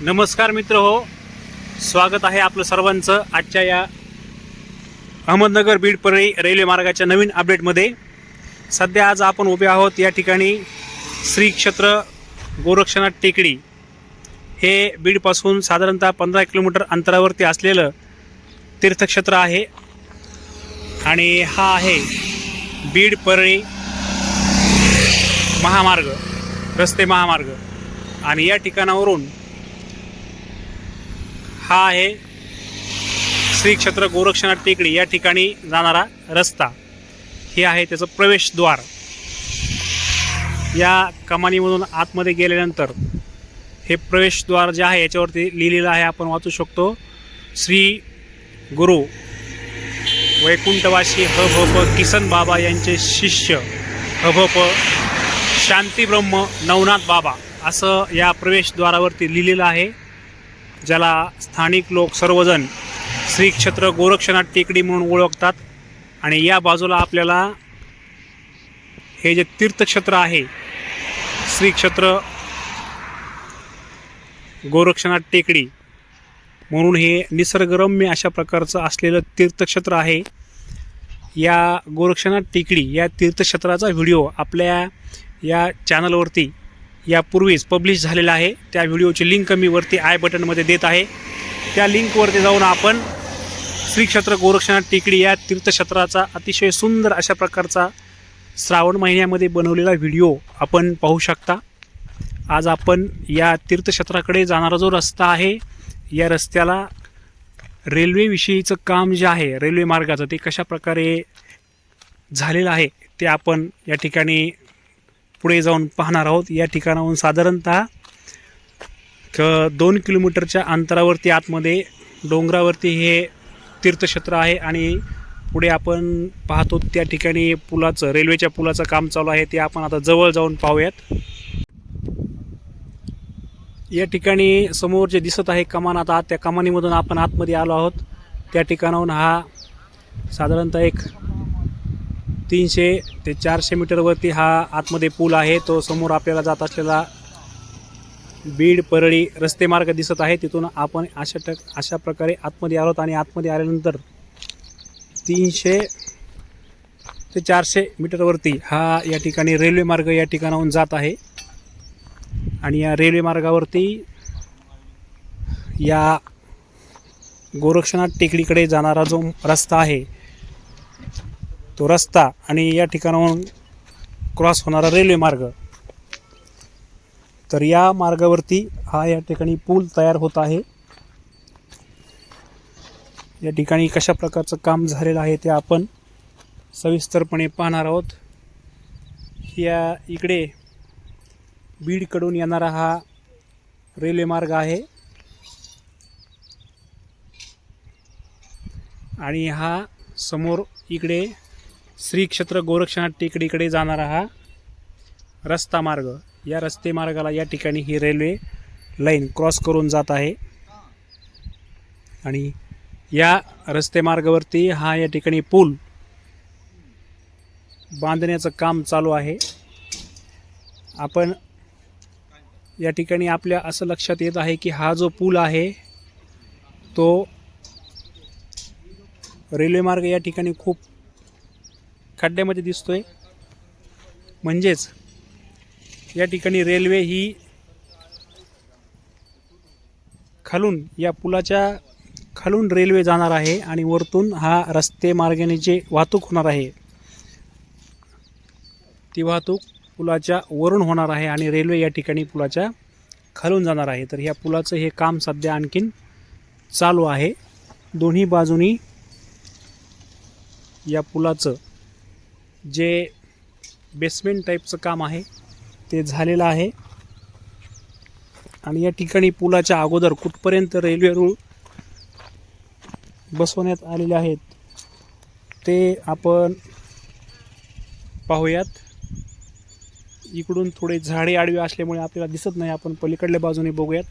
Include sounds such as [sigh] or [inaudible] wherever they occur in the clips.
नमस्कार मित्र हो. स्वागत आहे आपलं सर्वांचं आजच्या या अहमदनगर बीड परळी रेल्वे मार्गाच्या नवीन अपडेटमध्ये. सध्या आज आपण उभे आहोत या ठिकाणी श्री क्षेत्र गोरक्षनाथ टेकडी हे बीडपासून साधारणतः पंधरा किलोमीटर अंतरावरती असलेलं तीर्थक्षेत्र आहे आणि हा आहे बीड परळी महामार्ग रस्ते महामार्ग. आणि या ठिकाणावरून हा आहे श्री क्षेत्र गोरक्षनाथ टेकडी या ठिकाणी जाणारा रस्ता. हे आहे त्याचं प्रवेशद्वार. या कमानीमधून आतमध्ये गेल्यानंतर हे प्रवेशद्वार जे आहे याच्यावरती लिहिलेलं आहे आपण वाचू शकतो. श्री गुरु वैकुंठवासी ह भ प किसन बाबा यांचे शिष्य ह भ प शांतीब्रह्म नवनाथ बाबा असं या प्रवेशद्वारावरती लिहिलेलं आहे. ज्याला स्थानिक लोक सर्वजण श्री क्षेत्र गोरक्षनाथ टेकडी म्हणून ओळखतात. आणि या बाजूला आपल्याला हे जे तीर्थक्षेत्र आहे श्री क्षेत्र गोरक्षनाथ टेकडी म्हणून हे निसर्गरम्य अशा प्रकारचं असलेलं तीर्थक्षेत्र आहे. या गोरक्षनाथ टेकडी या तीर्थक्षेत्राचा व्हिडिओ आपल्या या चॅनलवरती यापूर्वीच पब्लिश झालेला आहे. त्या व्हिडिओची लिंक मी वरती आय बटनमध्ये देत आहे. त्या लिंकवरती जाऊन आपण श्री क्षेत्र गोरक्षनाथ टेकडी या तीर्थक्षेत्राचा अतिशय सुंदर अशा प्रकारचा श्रावण महिन्यामध्ये बनवलेला व्हिडिओ आपण पाहू शकता. आज आपण या तीर्थक्षेत्राकडे जाणारा जो रस्ता आहे या रस्त्याला रेल्वेविषयीचं काम जे आहे रेल्वे मार्गाचं ते कशा प्रकारे झालेलं आहे ते आपण या ठिकाणी पुढे जाऊन पाहणार आहोत. या ठिकाणाहून साधारणतः क दोन किलोमीटरच्या अंतरावरती आतमध्ये डोंगरावरती हे तीर्थक्षेत्र आहे आणि पुढे आपण पाहतो त्या ठिकाणी पुलाचं रेल्वेच्या पुलाचं काम चालू आहे. ते आपण आता जवळ जाऊन पाहूयात. या ठिकाणी समोर जे दिसत आहे कमान आता त्या कमानीमधून आपण आतमध्ये आलो आहोत. त्या ठिकाणाहून हा साधारणतः एक तीनशे ते चारशे मीटरवरती हा आतमध्ये पूल आहे. तो समोर आपल्याला जात असलेला बीड परळी रस्ते मार्ग दिसत आहे. तिथून आपण अशा टक अशा प्रकारे आतमध्ये आलोत आणि आतमध्ये आल्यानंतर तीनशे ते चारशे मीटरवरती हा या ठिकाणी रेल्वे मार्ग या ठिकाणाहून जात आहे. आणि या रेल्वे मार्गावरती या गोरक्षनाथ टेकडीकडे जाणारा जो रस्ता आहे तो रस्ता आणि या ठिकाणाहून क्रॉस होणारा रेल्वे मार्ग. तर या मार्गावरती हा या ठिकाणी पूल तयार होत आहे. या ठिकाणी कशा प्रकारचं काम झालेलं आहे ते आपण सविस्तरपणे पाहणार आहोत. या इकडे बीडकडून येणारा हा रेल्वे मार्ग आहे. आणि हा समोर इकडे श्री क्षेत्र गोरक्षनाथ टेकडीकडे जाणारा हा रस्ता मार्ग. या रस्ते मार्गाला या ठिकाणी ही रेल्वे लाईन क्रॉस करून जात आहे. आणि या रस्ते मार्गावरती हा या ठिकाणी पूल बांधण्याचं काम चालू आहे. आपण या ठिकाणी आपल्या असं लक्षात येत आहे की हा जो पूल आहे तो रेल्वे मार्ग या ठिकाणी खूप खड्ड्यामध्ये दिसतोय. म्हणजेच या ठिकाणी रेल्वे ही खालून या पुलाच्या खालून रेल्वे जाणार आहे आणि वरतून हा रस्ते मार्गाने जे वाहतूक होणार आहे ती वाहतूक पुलाच्या वरून होणार आहे आणि रेल्वे या ठिकाणी पुलाच्या खालून जाणार आहे. तर ह्या पुलाचं हे काम सध्या आणखीन चालू आहे. दोन्ही बाजूनी या पुलाचं जे बेसमेंट टाईपचं काम आहे ते झालेलं आहे. आणि या ठिकाणी पुलाच्या अगोदर कुठपर्यंत रेल्वे रूळ बसवण्यात आलेले आहेत ते आपण पाहूयात. इकडून थोडे झाडे आडवे असल्यामुळे आपल्याला दिसत नाही आपण पलीकडल्या बाजूने बघूयात.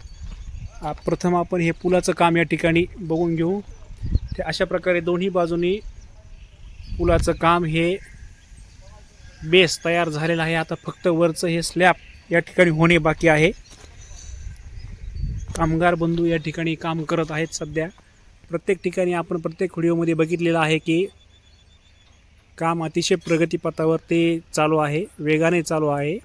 प्रथम आपण हे पुलाचं काम या ठिकाणी बघून घेऊ. ते अशा प्रकारे दोन्ही बाजूनी पुलाचं काम हे बेस तयार झालेला आहे. आता फक्त वरचं हे स्लॅब या ठिकाणी होणे बाकी आहे. कामगार बंधू या ठिकाणी काम करत आहेत सध्या. प्रत्येक ठिकाणी आपण प्रत्येक व्हिडिओमध्ये बघितलेलं आहे की काम अतिशय प्रगतीपथावर ते चालू आहे. वेगाने चालू आहे.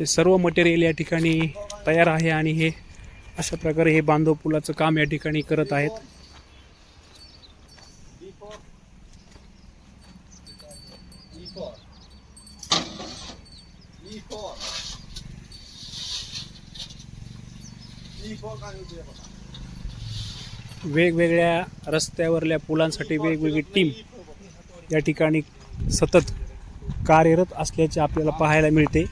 हे सर्व मटेरियल या ठिकाणी तयार आहे आणि हे अशा प्रकारे हे बांधव पुलाचं काम या ठिकाणी करत आहेत. वेगवेगळ्या रस्त्यावरल्या पुलांसाठी वेगवेगळी टीम या ठिकाणी सतत कार्यरत असल्याचे आपल्याला पाहायला मिळते.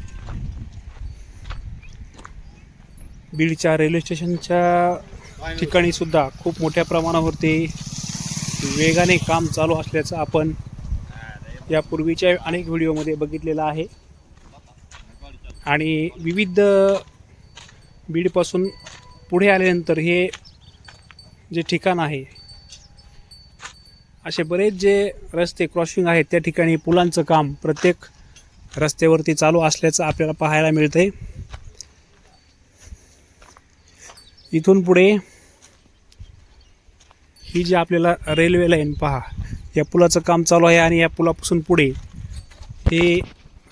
बीडच्या रेल्वे स्टेशनच्या ठिकाणी सुद्धा खूप मोठ्या प्रमाणावरती वेगाने काम चालू असल्याचं आपण यापूर्वीच्या अनेक व्हिडिओमध्ये बघितलेलं आहे. आणि विविध बीडपासून पुढे आल्यानंतर हे जे ठिकाण आहे असे बरेच जे रस्ते क्रॉसिंग आहेत त्या ठिकाणी पुलांचं काम प्रत्येक रस्त्यावरती चालू असल्याचं आपल्याला पाहायला मिळतं आहे इथून पुढे ही जी आपल्याला रेल्वे लाईन पहा या पुलाचं काम चालू आहे आणि या पुलापासून पुढे हे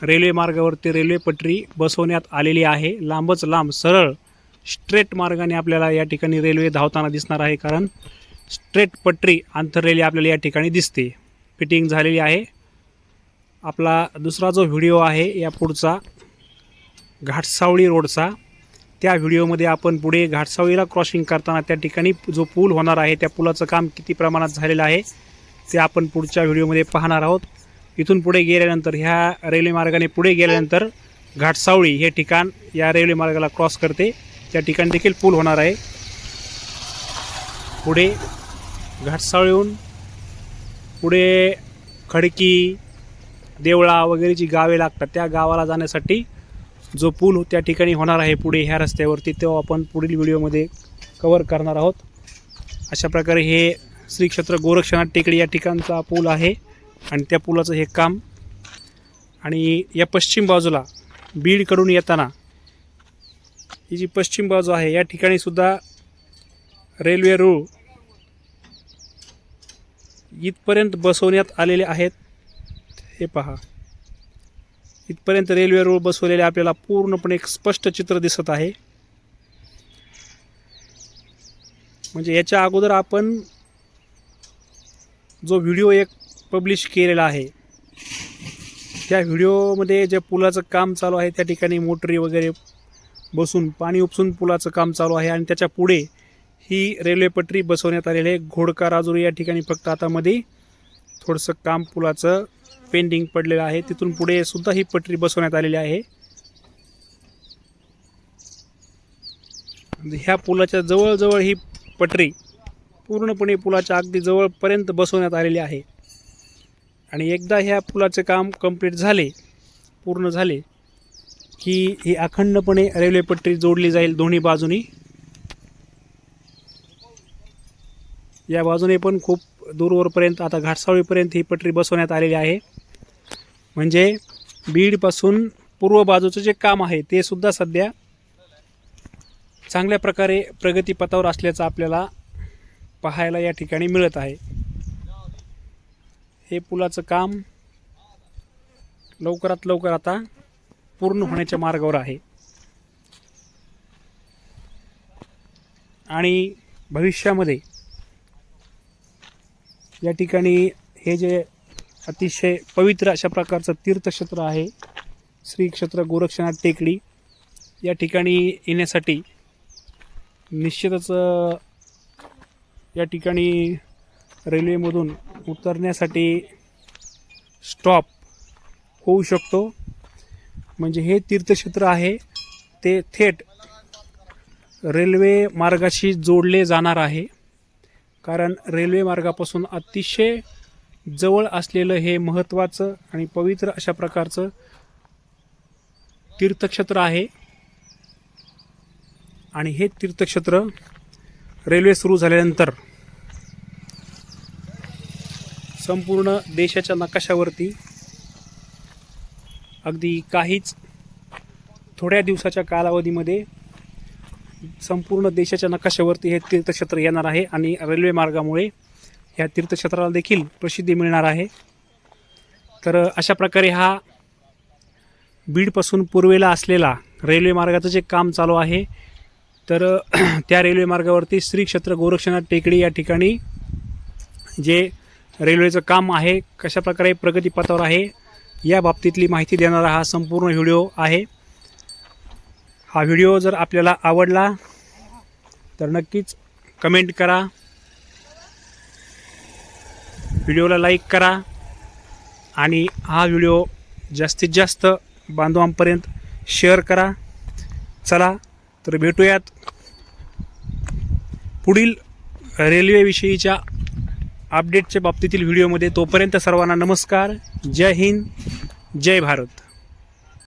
रेल्वे मार्गावरती रेल्वे पटरी बसवण्यात आलेली आहे. लांबच लांब सरळ स्ट्रेट मार्गाने आपल्याला या ठिकाणी रेल्वे धावताना दिसणार आहे कारण स्ट्रेट पटरी आंतरलेली आपल्याला या ठिकाणी दिसते. फिटिंग झालेली आहे. आपला दुसरा जो व्हिडिओ आहे या पुढचा घाटसावळी रोडचा त्या व्हिडिओमध्ये आपण पुढे घाटसावळीला क्रॉसिंग करताना त्या ठिकाणी जो पूल होणार आहे त्या पुलाचं काम किती प्रमाणात झालेलं आहे ते आपण पुढच्या व्हिडिओमध्ये पाहणार आहोत. इथून पुढे गेल्यानंतर ह्या रेल्वे मार्गाने पुढे गेल्यानंतर घाटसावळी हे ठिकाण या रेल्वे मार्गाला क्रॉस करते. त्या ठिकाणी देखील पूल होणार आहे. पुढे घाटसावळीहून पुढे खडकी देवळा वगैरे जी गावे लागतात त्या गावाला जाण्यासाठी जो पूल त्या ठिकाणी होणार आहे पुढे ह्या रस्त्यावरती तो आपण पुढील व्हिडिओमध्ये कवर करणार आहोत. अशा प्रकारे हे श्री क्षेत्र गोरक्षनाथ टेकडी या ठिकाणचा पूल आहे आणि त्या पुलाचं हे काम. आणि या पश्चिम बाजूला बीडकडून येताना ही जी पश्चिम बाजू आहे या ठिकाणी सुद्धा रेल्वे रूळ इथपर्यंत बसवण्यात आलेले आहेत. हे पहा. इथपर्यंत रेल्वे रूळ बसवलेले आपल्याला पूर्णपणे एक स्पष्ट चित्र दिसत आहे. म्हणजे याच्या अगोदर आपण जो व्हिडिओ एक पब्लिश केलेला आहे त्या व्हिडिओमध्ये जे पुलाचं काम चालू आहे त्या ठिकाणी मोटरी वगैरे बसून पाणी उपसून पुलाचं काम चालू आहे आणि त्याच्या पुढे ही रेल्वे पटरी बसवण्यात आलेली आहे. घोडका राजुरी या ठिकाणी फक्त आता मध्ये थोडंसं काम पुलाचं पेंडिंग पडलेलं आहे. तिथून पुढे सुद्धा ही पटरी बसवण्यात आलेली आहे. म्हणजे ह्या पुलाच्या जवळजवळ ही पटरी पूर्णपणे पुलाच्या अगदी जवळपर्यंत बसवण्यात आलेली आहे. आणि एकदा ह्या पुलाचे काम कंप्लीट झाले पूर्ण झाले की ही अखंडपणे रेल्वे पटरी जोडली जाईल दोन्ही बाजूनी. या बाजूने पण खूप दूरवरपर्यंत आता घाटसावळीपर्यंत ही पटरी बसवण्यात आलेली आहे. म्हणजे बीडपासून पूर्व बाजूचं जे काम आहे ते सुद्धा सध्या चांगल्या प्रकारे प्रगतीपथावर असल्याचं आपल्याला पाहायला या ठिकाणी मिळत आहे. हे पुलाचं काम लवकरात लवकर आता पूर्ण होण्याच्या मार्गावर आहे. आणि भविष्यामध्ये या ठिकाणी हे जे अतिशय पवित्र अशा प्रकारचं तीर्थक्षेत्र आहे. श्री क्षेत्र गोरक्षनाथ टेकडी. या ठिकाणी येण्यासाठी निश्चितच या ठिकाणी रेल्वेमधून उतरण्यासाठी स्टॉप होऊ शकतो. म्हणजे हे तीर्थक्षेत्र आहे. ते थेट रेल्वे मार्गाशी जोडले जाणार आहे. कारण रेल्वे मार्गापासून अतिशय जवळ असलेलं हे महत्त्वाचं आणि पवित्र अशा प्रकारचं तीर्थक्षेत्र आहे. आणि हे तीर्थक्षेत्र रेल्वे सुरू झाल्यानंतर संपूर्ण देशाच्या नकाशावरती अगदी काहीच थोड्या दिवसाच्या कालावधीमध्ये संपूर्ण देशाच्या नकाशावरती हे तीर्थक्षेत्र येणार आहे आणि रेल्वे मार्गामुळे ह्या तीर्थक्षेत्राला देखील प्रसिद्धी मिळणार आहे. तर अशा प्रकारे हा बीडपासून पूर्वेला असलेला रेल्वे मार्गाचं जे काम चालू आहे तर [clears throat] त्या रेल्वे मार्गावरती श्री क्षेत्र गोरक्षनाथ टेकडी या ठिकाणी जे रेल्वेचं काम आहे कशा प्रकारे प्रगतीपथावर आहे या बाबतीतली माहिती देणारा हा संपूर्ण व्हिडिओ आहे. हा व्हिडिओ जर आपल्याला आवडला तर नक्कीच कमेंट करा. व्हिडिओला लाईक करा आणि हा व्हिडिओ जास्तीत जास्त बांधवांपर्यंत शेअर करा. चला तर भेटूयात पुढील रेल्वेविषयीच्या अपडेटच्या बाबतीतील व्हिडिओमध्ये. तोपर्यंत सर्वांना नमस्कार. जय हिंद. जय भारत.